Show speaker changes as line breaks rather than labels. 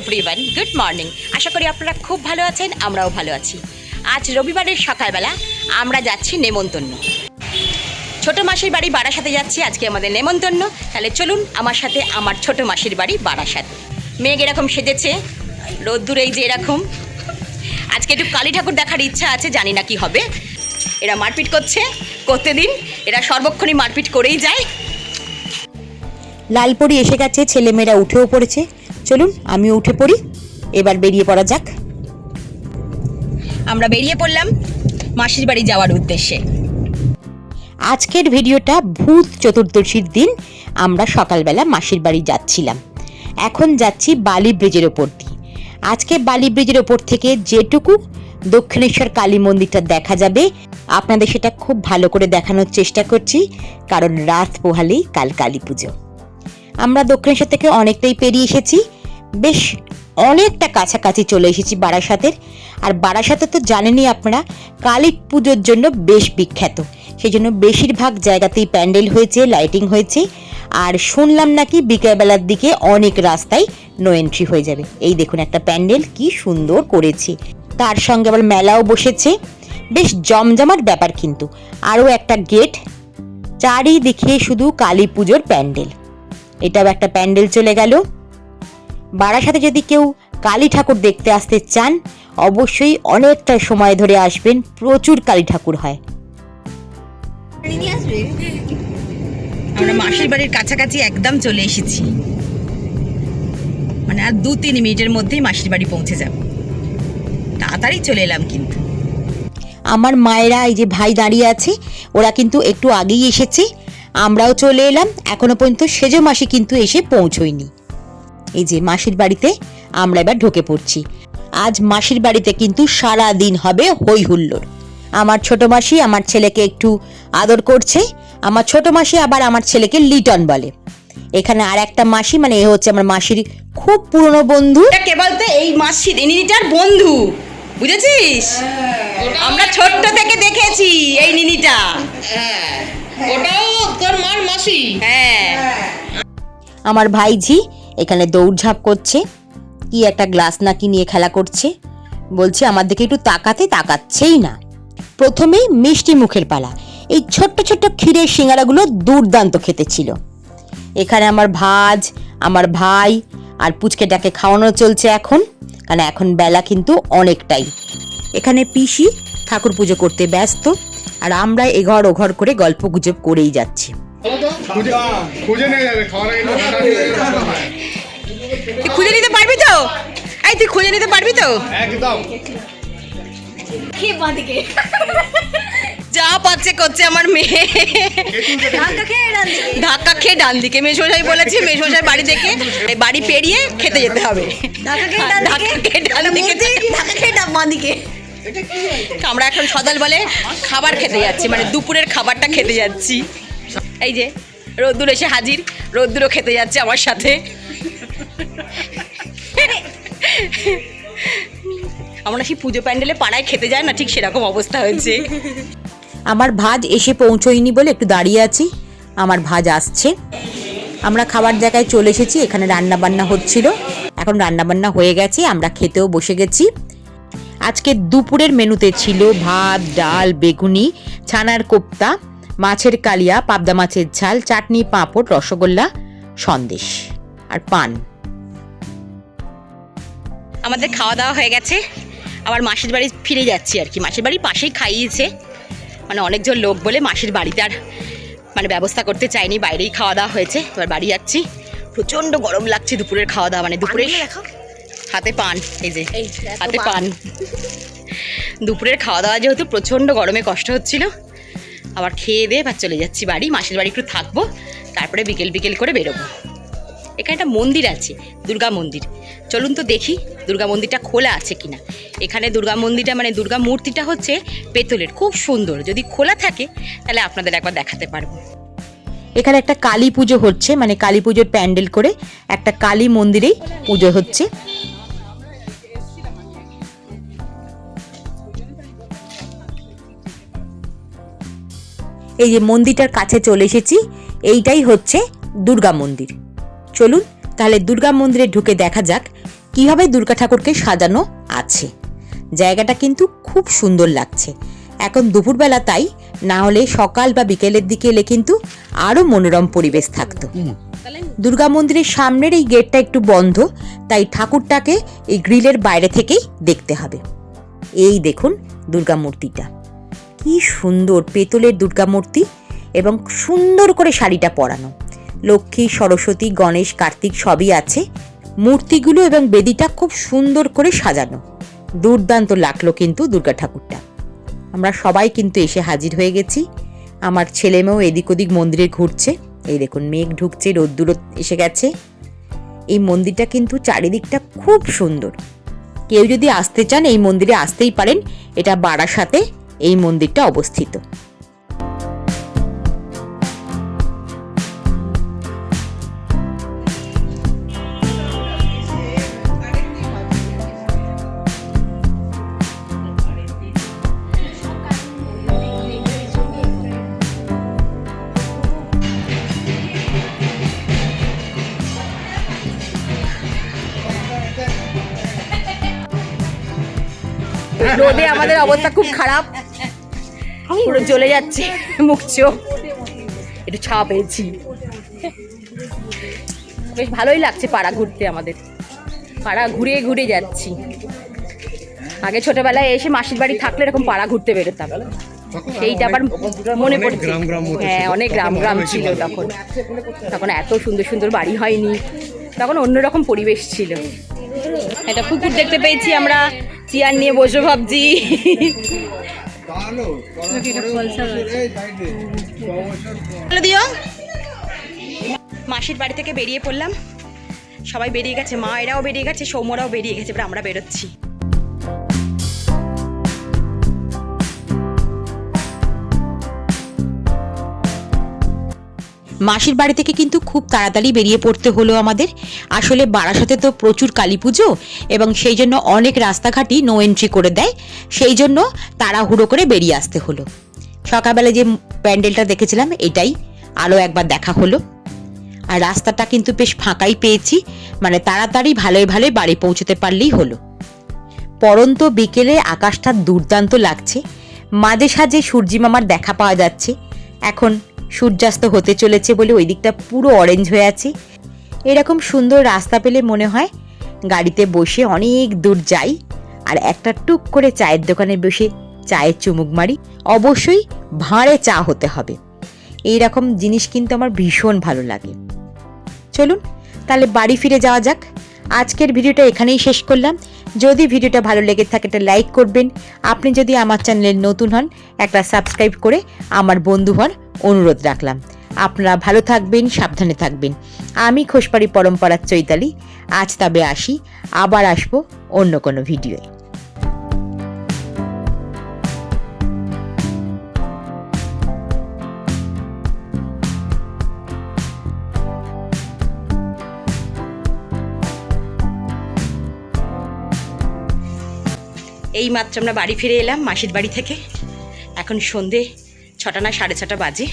Everyone good morning আশা করি আপনারা খুব ভালো আছেন, আমরাও ভালো আছি। আজ রবিবারের সকালবেলা আমরা যাচ্ছি নেমন্তন্ন। ছোট মাসির বাড়ি বারাসাতে যাচ্ছি, আজকে আমাদের নেমন্তন্ন। তাহলে চলুন আমার সাথে আমার ছোট মাসির বাড়ি বারাসাতে। মেঘ এরকম সেজেছে, রোদ্দুর এই যে এরকম। আজকে একটু কালী ঠাকুর দেখার ইচ্ছা আছে, জানি না কি হবে। এরা মারপিট করছে করতে দিন এরা সর্বক্ষণই মারপিট করেই যায়।
লালপরি এসে গেছে, ছেলেমেয়েরা উঠেও পড়েছে। চলুন আমিও উঠে পড়ি। এবার বেরিয়ে পড়া যাক।
আমরা বেরিয়ে পড়লাম মাসির বাড়ি যাওয়ার উদ্দেশ্যে।
আজকের ভিডিওটা ভূত চতুর্দশীর দিন। আমরা সকালবেলা মাসির বাড়ি যাচ্ছিলাম। এখন যাচ্ছি বালি ব্রিজের ওপর দিয়ে। আজকে বালি ব্রিজের ওপর থেকে যেটুকু দক্ষিণেশ্বর কালী মন্দিরটা দেখা যাবে আপনাদের সেটা খুব ভালো করে দেখানোর চেষ্টা করছি কারণ রাত পোহালেই কাল কালী পুজো। আমরা দক্ষিণেশ্বর থেকে অনেকটাই পেরিয়ে এসেছি। বেশ অনেকটা কাছাকাছি চলে এসেছি বারাসাতের। আর বারাসাতে তো জানেনই আপনারা কালী পুজোর জন্য বেশ বিখ্যাত। সেই জন্য বেশিরভাগ জায়গাতেই প্যান্ডেল হয়েছে, লাইটিং হয়েছে। আর শুনলাম নাকি বিকেলবেলার দিকে অনেক রাস্তায় নো এন্ট্রি হয়ে যাবে। এই দেখুন একটা প্যান্ডেল, কি সুন্দর করেছে। তার সঙ্গে আবার মেলাও বসেছে। বেশ জমজমাট ব্যাপার কিন্তু। আরও একটা গেট, চারিদিকে শুধু কালী পুজোর প্যান্ডেল। এটাও একটা প্যান্ডেল চলে গেল। বারাসাতে যদি কেউ কালী ঠাকুর দেখতে আসতে চান অবশ্যই অনেকটা সময় ধরে আসবেন প্রচুর কালী ঠাকুর হয়।
আমরা মাসির বাড়ির কাছাকাছি একদম চলে এসেছি। মানে আর দু তিন মিনিটের মধ্যেই মাসির বাড়ি পৌঁছে যাব। তাড়াতাড়ি চলে এলাম কিন্তু।
আমার মায়েরা এই যে ভাই দাঁড়িয়ে আছে ওরা কিন্তু একটু আগেই এসেছে। আমরাও চলে এলাম। এখনও পর্যন্ত সেজ মাসি কিন্তু এসে পৌঁছয়নি। এই যে মাসির বাড়িতে আমরা এবার ঢুকে পড়ছি। আজ মাসির বাড়িতে কিন্তু সারা দিন হবে হই হুল্লোড় আমার ছোট মাসি আমার ছেলেকে একটু আদর করছে। আমার ছোট মাসি আবার আমার ছেলেকে লিটন বলে। এখানে আর একটা মাসি মানে এ হচ্ছে আমার মাসির খুব পুরনো বন্ধু।
কে বলতে? এই মাসির নিনিটার বন্ধু। বুঝেছিস? আমরা ছোট্ট থেকে দেখেছি এই নিনিটা।
ওটাও তোর
হ্যাঁ।
আমার ভাইঝি এখানে দৌড়ঝাঁপ করছে কি একটা গ্লাস নাকি নিয়ে খেলা করছে। বলছে আমার দিকে একটু তাকাতে তাকাচ্ছেই না। প্রথমেই মিষ্টি মুখের পালা এই ছোট্ট ছোট্ট ক্ষীরের সিঙ্গারাগুলো দুর্দান্ত খেতে ছিল। এখানে আমার ভাজ আমার ভাই আর পুচকেটাকে খাওয়ানো চলছে এখন কারণ এখন বেলা কিন্তু অনেকটাই। এখানে পিসি ঠাকুর পুজো করতে ব্যস্ত আর আমরা এঘর ওঘর করে গল্প গুজব করেই যাচ্ছি।
খুঁজে খুঁজে নিয়ে যাবে খাওয়ার।
তুই খুঁজে নিতে পারবি তো? এই তুই খুঁজে নিতে পারবি তো?
একদম।
যা পাচ্ছে করছে আমার মেয়ে। ধাক্কা খেয়ে ডান দিকে। মেশোসাই বলেছে মেশোসাই বাড়ি থেকে বাড়ি পেরিয়ে খেতে যেতে হবে। আমরা এখন সদল বলে খাবার খেতে যাচ্ছি মানে দুপুরের খাবারটা খেতে যাচ্ছি। এই যে, রোদ্দুর এসে হাজির, রোদ্দুরও খেতে যাচ্ছে আমার সাথে। আমরা সেই পুজো প্যান্ডেলে পাড়ায় খেতে যায় না, ঠিক সেরকম অবস্থা হয়েছে।
আমার ভাজ এসে পৌঁছয়নি বলে একটু দাঁড়িয়ে আছি। আমার ভাজ আসছে। আমরা খাবার জায়গায় চলে এসেছি, এখানে রান্না বান্না হচ্ছিল। এখন রান্না বান্না হয়ে গেছে, আমরা খেতেও বসে গেছি। আজকে দুপুরের মেনুতে ছিল ভাত, ডাল, বেগুনি, ছানার কোপ্তা। মাছের কালিয়া পাবদা মাছের ঝাল চাটনি পাঁপড় রসগোল্লা সন্দেশ আর পান।
আমাদের খাওয়া দাওয়া হয়ে গেছে। আবার মাসির বাড়ি ফিরে যাচ্ছি আর কি। মাসির বাড়ি পাশেই খাইয়েছে। মানে অনেকজন লোক বলে মাসির বাড়িতে আর মানে ব্যবস্থা করতে চাইনি বাইরেই খাওয়া দাওয়া হয়েছে। এবার বাড়ি যাচ্ছি। প্রচণ্ড গরম লাগছে দুপুরের খাওয়া দাওয়া। মানে দুপুরে হাতে পান এই যে হাতে পান। দুপুরের খাওয়া দাওয়া যেহেতু প্রচণ্ড গরমে কষ্ট হচ্ছিল আবার খেয়ে দিয়ে এবার চলে যাচ্ছি বাড়ি, মাসির বাড়ি একটু থাকব, তারপরে বিকেল বিকেল করে বেরোবো। এখানে একটা মন্দির আছে, দুর্গা মন্দির। চলুন তো দেখি দুর্গা মন্দিরটা খোলা আছে কিনা। এখানে দুর্গা মন্দিরটা মানে দুর্গা মূর্তিটা হচ্ছে পেতলের, খুব সুন্দর। যদি খোলা থাকে, তাহলে আপনাদের একবার দেখাতে পারব।
এখানে একটা কালী পুজো হচ্ছে মানে কালী পুজোর প্যান্ডেল করে একটা কালী মন্দিরেই পুজো হচ্ছে। এই যে মন্দিরটার কাছে চলে এসেছি এইটাই হচ্ছে দুর্গা মন্দির। চলুন তাহলে দুর্গা মন্দিরে ঢুকে দেখা যাক কীভাবে দুর্গা ঠাকুরকে সাজানো আছে। জায়গাটা কিন্তু খুব সুন্দর লাগছে। এখন দুপুরবেলা তাই না হলে সকাল বা বিকেলের দিকে এলে কিন্তু আরও মনোরম পরিবেশ থাকতো। দুর্গা মন্দিরের সামনের এই গেটটা একটু বন্ধ তাই ঠাকুরটাকে এই গ্রিলের বাইরে থেকেই দেখতে হবে। এই দেখুন দুর্গা মূর্তিটা। কি সুন্দর পেতলের দুর্গা মূর্তি এবং সুন্দর করে শাড়িটা পরানো। লক্ষ্মী, সরস্বতী, গণেশ, কার্তিক সবই আছে। মূর্তিগুলো এবং বেদিটা খুব সুন্দর করে সাজানো। দুর্দান্ত লাগল কিন্তু দুর্গা ঠাকুরটা। আমরা সবাই কিন্তু এসে হাজির হয়ে গেছি। আমার ছেলে মেয়েও এদিক ওদিক মন্দিরে ঘুরছে। এই দেখুন, মেঘ ঢুকছে, রোদ্দুর এসে গেছে। এই মন্দিরটা কিন্তু চারিদিকটা খুব সুন্দর। কেউ যদি আসতে চান, এই মন্দিরে আসতেই পারেন। এটা বারাসাতে। এই মন্দিরটা অবস্থিত।
রোদে আমাদের অবস্থা খুব খারাপ। পুরো জ্বলে যাচ্ছে, মুখ চোখ। একটু ছাওয়া পেয়েছি। বেশ ভালোই লাগছে পাড়া ঘুরতে আমাদের। পাড়া ঘুরে ঘুরে যাচ্ছি। আগে ছোটবেলায় এসে মাসির বাড়ি থাকলে এরকম পাড়া ঘুরতে বেরোতাম। সেইটা আবার মনে পড়ছে। হ্যাঁ অনেক গ্রাম গ্রাম ছিল তখন। তখন এত সুন্দর সুন্দর বাড়ি হয়নি। তখন অন্যরকম পরিবেশ ছিল। একটা কুকুর দেখতে পেয়েছি আমরা। চেয়ার নিয়ে বসে ভাবছি। দিও। মাসির বাড়ি থেকে বেরিয়ে পড়লাম। সবাই বেরিয়ে গেছে মা এরাও বেরিয়ে গেছে সৌমরাও বেরিয়ে গেছে এবার আমরা বেরোচ্ছি।
মাসির বাড়ি থেকে কিন্তু খুব তাড়াতাড়ি বেরিয়ে পড়তে হলো আমাদের। আসলে বারাসাতে তো প্রচুর কালী পুজো এবং সেই জন্য অনেক রাস্তাঘাটই নো এন্ট্রি করে দেয়। সেই জন্য তাড়াহুড়ো করে বেরিয়ে আসতে হলো। সকালবেলা যে প্যান্ডেলটা দেখেছিলাম, এটাই আলো একবার দেখা হলো। আর রাস্তাটা কিন্তু বেশ ফাঁকাই পেয়েছি মানে তাড়াতাড়ি ভালোই ভালোই বাড়ি পৌঁছতে পারলেই হলো। পরন্ত বিকেলে আকাশটা দুর্দান্ত লাগছে। মাঝে সাঝে সূর্যি মামার দেখা পাওয়া যাচ্ছে। এখন সূর্যাস্ত হতে চলেছে বলে ওই দিকটা পুরো অরেঞ্জ হয়ে আছে। এরকম সুন্দর রাস্তা পেলে মনে হয় গাড়িতে বসে অনেক দূর যাই আর একটা টুক করে চায়ের দোকানে বসে চায়ের চুমুক মারি। অবশ্যই ভাঁড়ে চা হতে হবে। এই রকম জিনিস কিন্তু আমার ভীষণ ভালো লাগে। চলুন তাহলে বাড়ি ফিরে যাওয়া যাক। আজকের ভিডিওটা এখানেই শেষ করলাম। যদি ভিডিওটা ভালো লেগে থাকে, একটা লাইক করবেন। আপনি যদি আমার চ্যানেলে নতুন হন, একটা সাবস্ক্রাইব করে আমার বন্ধু হন অনুরোধ রাখলাম। আপনারা ভালো থাকবেন, সাবধানে থাকবেন। আমি খোসপাড়ি পরম্পরার চৈতালি। আজ তবে আসি, আবার আসব অন্য কোনো ভিডিওয়ে।
এই মাত্র আমরা বাড়ি ফিরে এলাম মাসির বাড়ি থেকে। এখন সন্ধে ছটা না সাড়ে ছটা বাজে।